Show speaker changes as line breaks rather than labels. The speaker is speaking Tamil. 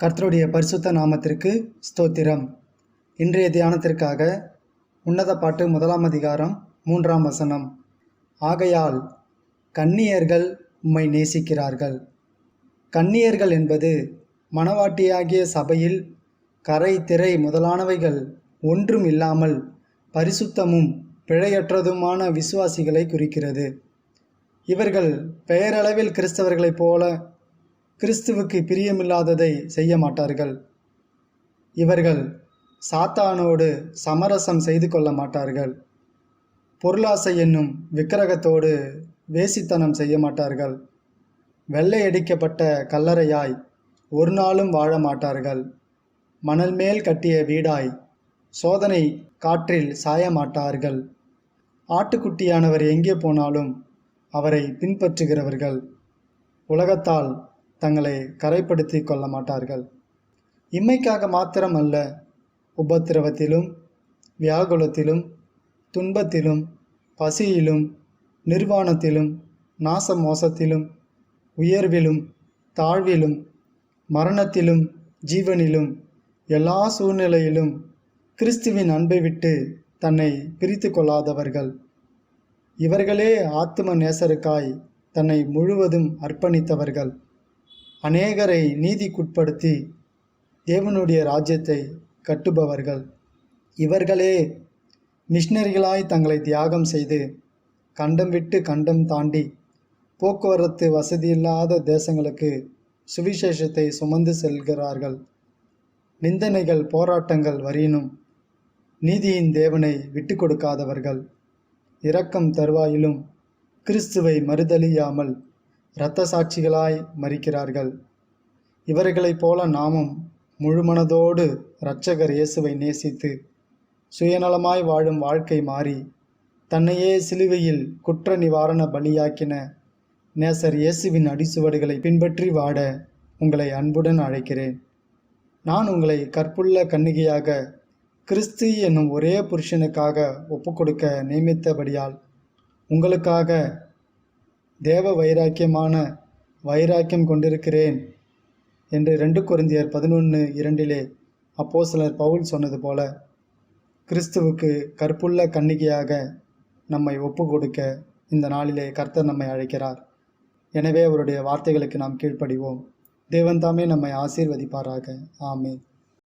கர்த்தருடைய பரிசுத்த நாமத்திற்கு ஸ்தோத்திரம். இன்றைய தியானத்திற்காக உன்னத பாட்டு முதலாம் அதிகாரம் மூன்றாம் வசனம். ஆகையால் கன்னியர்கள் உம்மை நேசிக்கிறார்கள். கன்னியர்கள் என்பது மணவாட்டியாகிய சபையில் கரை திரை முதலானவைகள் ஒன்றும் இல்லாமல் பரிசுத்தமும் பிழையற்றதுமான விசுவாசிகளை குறிக்கிறது. இவர்கள் பெயரளவில் கிறிஸ்தவர்களைப் போல கிறிஸ்துவுக்கு பிரியமில்லாததை செய்ய மாட்டார்கள். இவர்கள் சாத்தானோடு சமரசம் செய்து கொள்ள மாட்டார்கள். பொருளாசை என்னும் விக்கிரகத்தோடு வேசித்தனம் செய்ய மாட்டார்கள். வெள்ளையடிக்கப்பட்ட கல்லறையாய் ஒரு நாளும் வாழ மாட்டார்கள். மணல் மேல் கட்டிய வீடாய் சோதனை காற்றில் சாய மாட்டார்கள். ஆட்டுக்குட்டியானவர் எங்கே போனாலும் அவரை பின்பற்றுகிறவர்கள். உலகத்தால் தங்களை கரைப்படுத்தி கொள்ள மாட்டார்கள் இம்மைக்காக மாத்திரம் அல்ல உபத்திரவத்திலும் வியாகுலத்திலும் துன்பத்திலும் பசியிலும் நிர்வாணத்திலும் நாச மோசத்திலும் உயர்விலும் தாழ்விலும் மரணத்திலும் ஜீவனிலும் எல்லா சூழ்நிலையிலும் கிறிஸ்துவின் அன்பை விட்டு தன்னை பிரித்து கொள்ளாதவர்கள். இவர்களே ஆத்தும நேசருக்காய் தன்னை முழுவதும் அர்ப்பணித்தவர்கள். அநேகரை நீதிக்குட்படுத்தி தேவனுடைய ராஜ்யத்தை கட்டுபவர்கள். இவர்களே மிஷினரிகளாய் தங்களை தியாகம் செய்து கண்டம் விட்டு கண்டம் தாண்டி போக்குவரத்து வசதியில்லாத தேசங்களுக்கு சுவிசேஷத்தை சுமந்து செல்கிறார்கள். நிந்தனைகள் போராட்டங்கள் வரினும் நீதியின் தேவனை விட்டு கொடுக்காதவர்கள். இரக்கம் தருவாயிலும் கிறிஸ்துவை மறுதலியாமல் இரத்த சாட்சிகளாய் மறிக்கிறார்கள் இவர்களைப் போல நாமும் முழுமனதோடு இரட்சகர் இயேசுவை நேசித்து சுயநலமாய் வாழும் வாழ்க்கை மாறி தன்னையே சிலுவையில் குற்ற நிவாரண பலியாக்கின நேசர் இயேசுவின் அடிசுவடுகளை பின்பற்றி வாட உங்களை அன்புடன் அழைக்கிறேன். நான் உங்களை கற்புள்ள கன்னிகையாக கிறிஸ்து என்னும் ஒரே புருஷனுக்காக ஒப்புக்கொடுக்க நியமித்தபடியால் உங்களுக்காக தேவ வைராக்கியமான வைராக்கியம் கொண்டிருக்கிறேன் என்று ரெண்டு குருந்தியர் பதினொன்று இரண்டிலே அப்போ சிலர் பவுல் சொன்னது போல கிறிஸ்துவுக்கு கற்புள்ள கன்னிகையாக நம்மை ஒப்பு கொடுக்க இந்த நாளிலே கர்த்தர் நம்மை அழைக்கிறார். எனவே அவருடைய வார்த்தைகளுக்கு நாம் கீழ்ப்படிவோம். தேவன் தாமே நம்மை ஆசீர்வதிப்பாராக. ஆமே